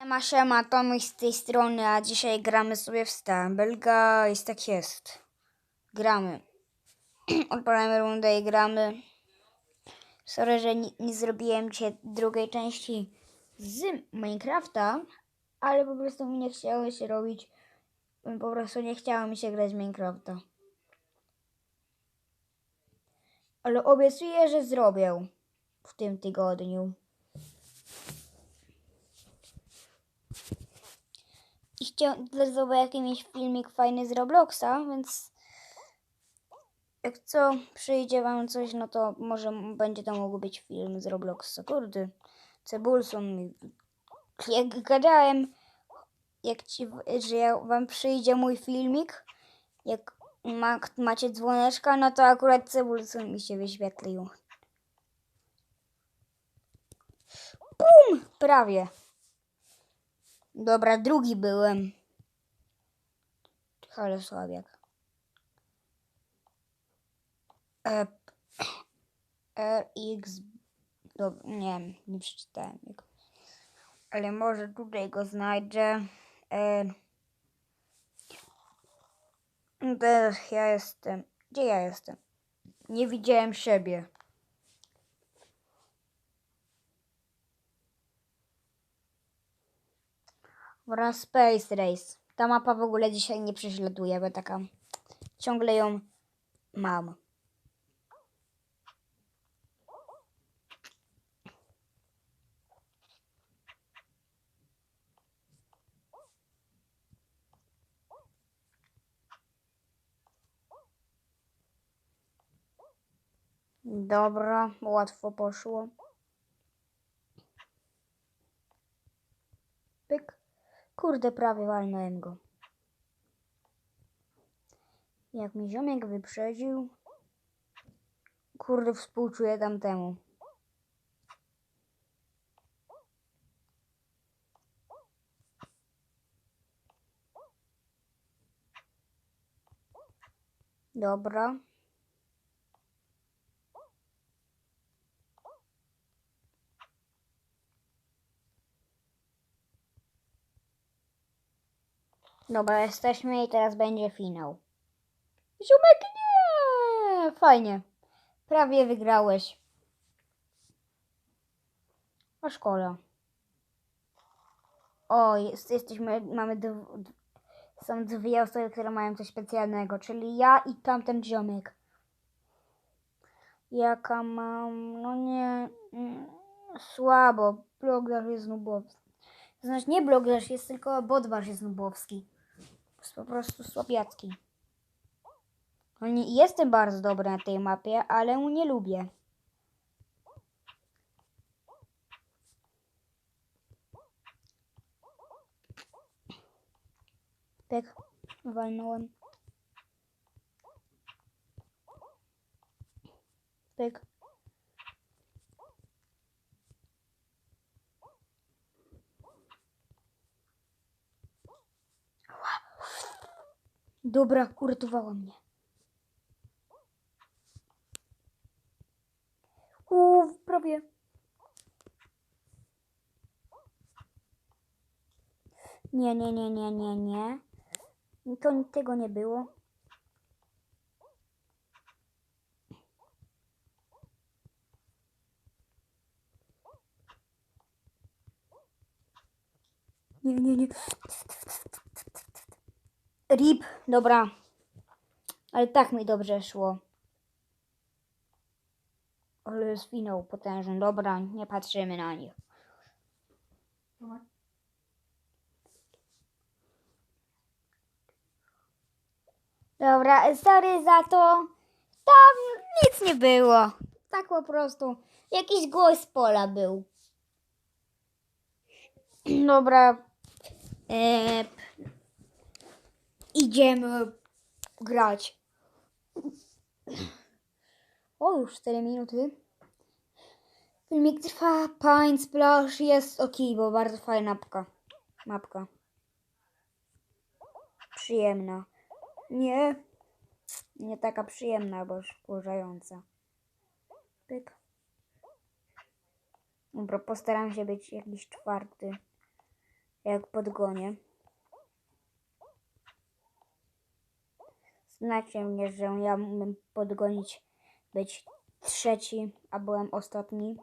Siema, siema, Tomuś z tej strony, a dzisiaj gramy sobie w Stumble Guys, tak jest. Gramy. Odpalamy rundę i gramy. Sorry, że nie, nie zrobiłem dzisiaj drugiej części z Minecrafta, ale po prostu mi nie chciało się robić, po prostu nie chciało mi się grać Minecrafta. Ale obiecuję, że zrobię w tym tygodniu. Zobaczyć jakiś filmik fajny z Robloxa, więc jak co przyjdzie wam coś, no to może będzie to mógł być film z Robloxa. Kurde, Cebulson. Jak gadałem, jak ci, że ja wam przyjdzie mój filmik, jak ma, macie dzwoneczka, no to akurat Cebulson mi się wyświetlił. Bum! Prawie. Dobra, drugi byłem. Ale słabiak. E, RX. Dobra, nie nie przeczytałem jego. Ale może tutaj go znajdę. E, teraz ja jestem. Gdzie ja jestem? Nie widziałem siebie. Dobra, Space Race. Ta mapa w ogóle dzisiaj nie prześladuje, bo taka ciągle ją mam. Dobra, łatwo poszło. Pyk. Kurde, prawie walnąłem go. Jak mi ziomek wyprzedził. Kurde, współczuję tamtemu. Dobra. Dobra, jesteśmy i teraz będzie finał. Ziomek, nie! Fajnie. Prawie wygrałeś. A szkoda. O, jest, jesteśmy, mamy są dwie osoby, które mają coś specjalnego, czyli ja i tamten ziomek. Jaka mam, no nie, mm, słabo. Blogdarz jest nubowski. Znaczy nie blogdarz jest, tylko bodwarz jest nubowski. Jest po prostu słabiacki. Jestem bardzo dobry na tej mapie, ale mu nie lubię. Tak, walnąłem. Tak. Dobra, uratowała mnie. Uuu, prawie. Nie, nie, nie, nie, nie, nie. To tego nie było. Nie, nie, nie. Rip, dobra. Ale tak mi dobrze szło. Ale finał potężny. Dobra, nie patrzymy na nich. Dobra, sorry za to. Tam nic nie było. Tak po prostu. Jakiś głos z pola był. Dobra. E, idziemy grać. O, już 4 minuty. Filmik trwa, Pine jest ok, bo bardzo fajna mapka. Mapka. Przyjemna. Nie. Nie taka przyjemna, bo wkurzająca. Pyk. Dobra, postaram się być jakiś czwarty. jak podgonię. Znacie mnie, że ja umiem podgonić, być trzeci, a byłem ostatni.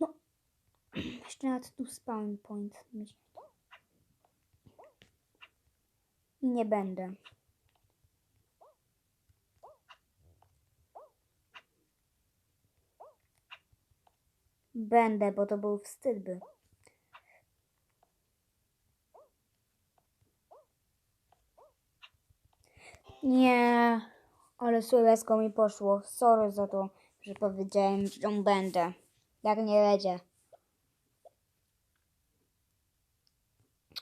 No, jeszcze nad tu spawn point mieć. I nie będę. Będę, bo to był wstyd by. Nie, ale słowecko mi poszło. Sorry za to, że powiedziałem, że będę. Jak nie będzie.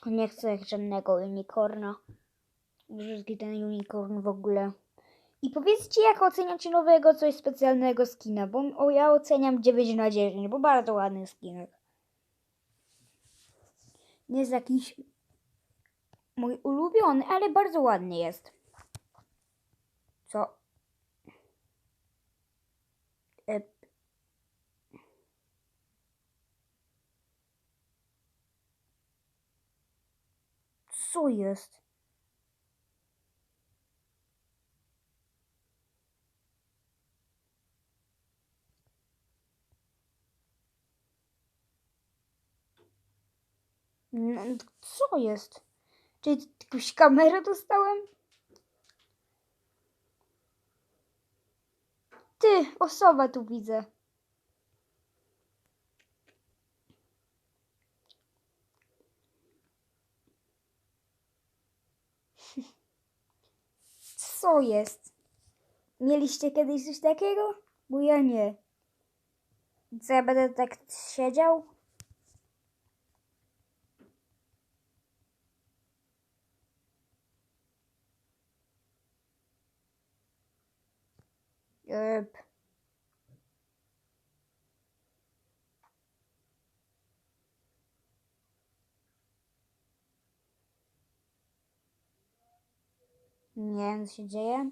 Nie chcę żadnego unicorna. Brzydki ten unicorn w ogóle. I powiedzcie, jak oceniacie nowego coś specjalnego skina, bo o, ja oceniam 9 na 10, bo bardzo ładny skinek. Nie jest jakiś mój ulubiony, ale bardzo ładny jest. Co? E... Co jest? No, co jest? Czy jakąś kamerę dostałem? Ty, osoba tu widzę. Co jest? Mieliście kiedyś coś takiego? Bo ja nie. Co ja będę tak siedział? Yep. Nie wiem, co się dzieje.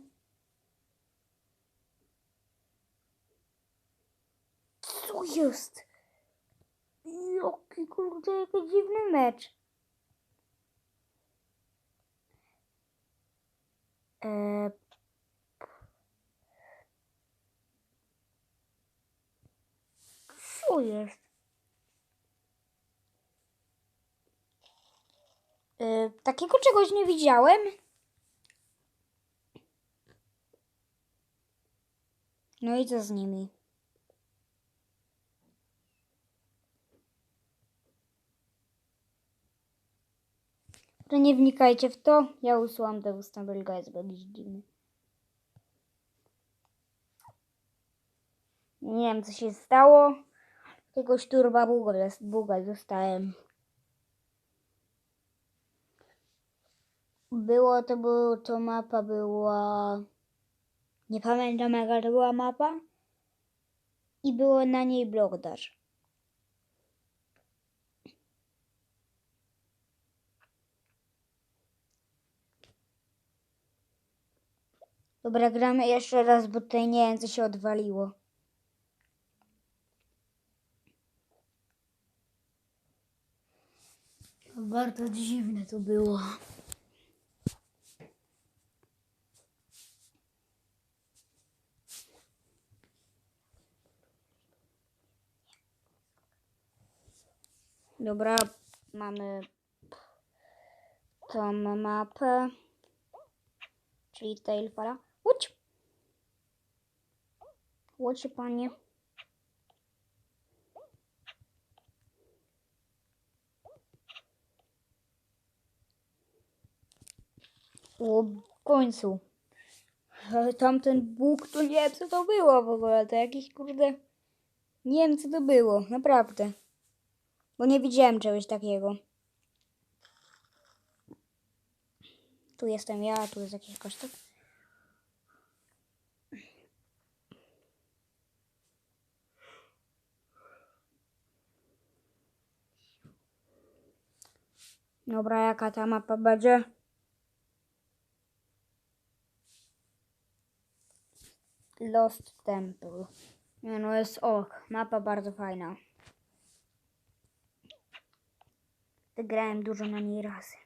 Co jest? Jaki kurde, jaki dziwny mecz. Eee, co jest? Eee, takiego czegoś nie widziałem. No i co z nimi? To nie wnikajcie w to. Ja usuwam te ustępelga, jest jakiś dziwny. Nie wiem, co się stało. Jakiegoś turba buga dostałem. Było to, było to mapa była... Nie pamiętam jaka to była mapa. I było na niej blok dash. Dobra, gramy jeszcze raz, bo tutaj nie wiem, co się odwaliło. Bardzo dziwne to było. Dobra, mamy tą mapę, czyli Tailfala. Łódź! Łódź, panie. O, w końcu. Ale tamten Bóg to nie wiem, co to było w ogóle. To jakiś kurde... Nie wiem, co to było. Naprawdę. Bo nie widziałem czegoś takiego. Tu jestem ja, tu jest jakiś kościół. Dobra, jaka ta mapa będzie? Lost Temple. Nie no, jest och, mapa bardzo fajna. Wygrałem dużo na niej razy.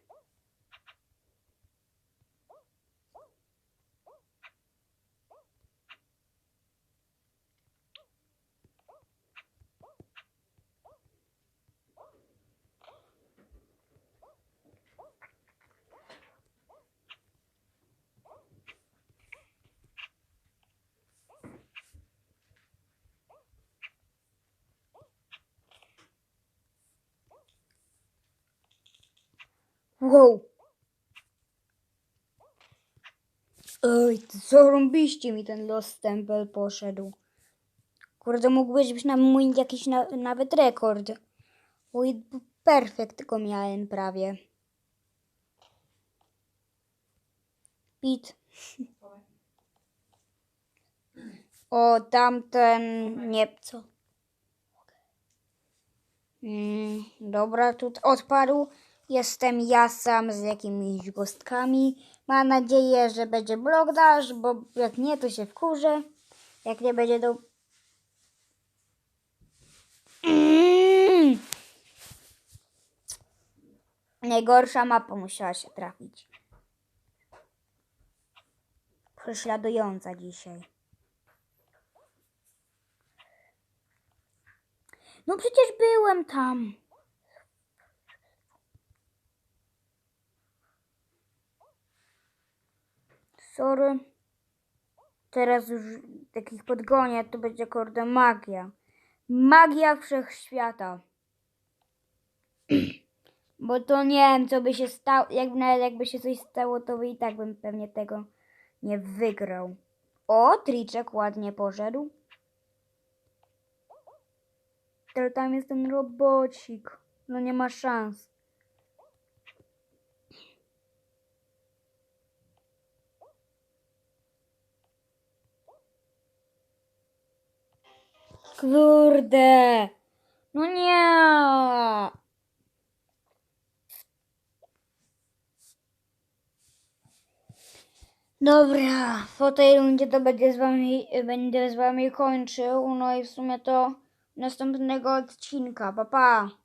Wow. Oj, to co rąbiście mi ten Lost Temple poszedł. Kurde, mógłbyś być na mój jakiś na, nawet rekord. Oj, perfekt go miałem prawie. Pit. O, tamten... Nie, co? Mm, dobra, tu odpadł. Jestem ja sam z jakimiś gostkami. Mam nadzieję, że będzie blogdaż, bo jak nie, to się wkurzę. Jak nie będzie do... Mm. Najgorsza mapa musiała się trafić. Prześladująca dzisiaj. No przecież byłem tam. Sorry. Teraz już takich podgonię, to będzie kurde magia. Magia wszechświata. Bo to nie wiem, co by się stało. Jak, nawet jakby się coś stało, to by i tak bym pewnie tego nie wygrał. O, triczek ładnie poszedł. Ale tam jest ten robocik. No nie ma szans. Kurde. No nie. Dobra, po tej rundzie to będzie z wami, będę z wami kończył. No i w sumie to następnego odcinka. Pa, pa.